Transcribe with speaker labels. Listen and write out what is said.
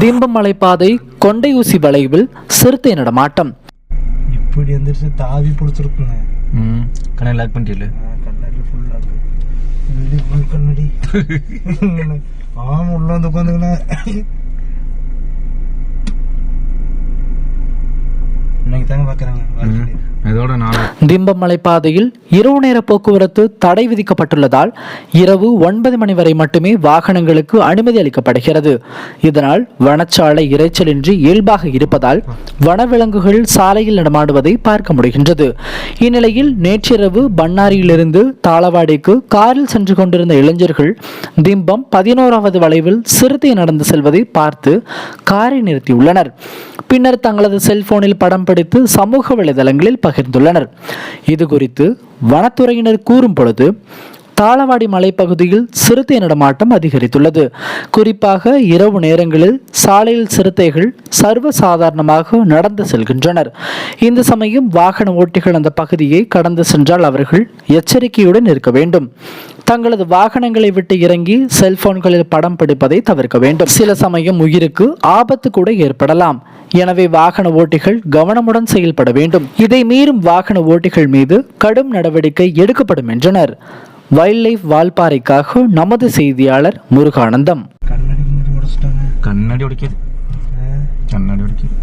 Speaker 1: திம்பமலை பாதை கொண்டையூசி வளைவில் சிறுத்தை நடமாட்டம்.
Speaker 2: இப்படி எந்திரிச்சு தாவி பிடிச்சிருக்குங்க.
Speaker 3: ம் கண்ணாடி லாக் பண்ணிட்டில்ல
Speaker 2: கண்ணாடி ஃபுல்லா வெளி ஃபுல் கண்ணாடி. ஆமா உள்ள வந்து உட்காந்துங்கண்ணா தாங்க
Speaker 1: திம்பமலை பாதையில் இரவு நேர போக்குவரத்து தடை விதிக்கப்பட்டுள்ளதால் இரவு ஒன்பது மணி வரை மட்டுமே வாகனங்களுக்கு அனுமதி அளிக்கப்படுகிறது. இதனால் வனச்சாலை இரைச்சலின்றி இயல்பாக இருப்பதால் வனவிலங்குகள் சாலையில் நடமாடுவதை பார்க்க முடிகின்றது. இந்நிலையில் நேற்றிரவு பன்னாரியிலிருந்து தாளவாடிக்கு காரில் சென்று கொண்டிருந்த இளைஞர்கள் திம்பம் பதினோராவது வளைவில் சிறுத்தை நடந்து செல்வதை பார்த்து காரை நிறுத்தியுள்ளனர். பின்னர் தங்களது செல்போனில் படம் பிடித்து சமூக வலைதளங்களில் பகிர்ந்துள்ளனர். இது குறித்து வனத்துறையினர் கூறும் பொழுது தாளவாடி மலைப்பகுதியில் சிறுத்தை நடமாட்டம் அதிகரித்துள்ளது. குறிப்பாக இரவு நேரங்களில் சாலையில் சிறுத்தைகள் சர்வசாதாரணமாக நடந்து செல்கின்றனர். இந்த சமயம் வாகன ஓட்டிகள் அந்த பகுதியை கடந்து சென்றால் அவர்கள் எச்சரிக்கையுடன் இருக்க வேண்டும். தங்களது வாகனங்களை விட்டு இறங்கி செல்போன்களில் படம் பிடிப்பதை தவிர்க்க வேண்டும். சில சமயம் உயிருக்கு ஆபத்து கூட ஏற்படலாம். எனவே வாகன ஓட்டிகள் கவனமுடன் செயல்பட வேண்டும். இதை மீறும் வாகன ஓட்டிகள் மீது கடும் நடவடிக்கை எடுக்கப்படும் என்றனர். வைல்ட் லைஃப் வால்பாறைக்காக நமது செய்தியாளர் முருகானந்தம்.
Speaker 2: கண்ணாடி
Speaker 3: கண்ணாடி உடைக்குது கண்ணாடி உடைக்குது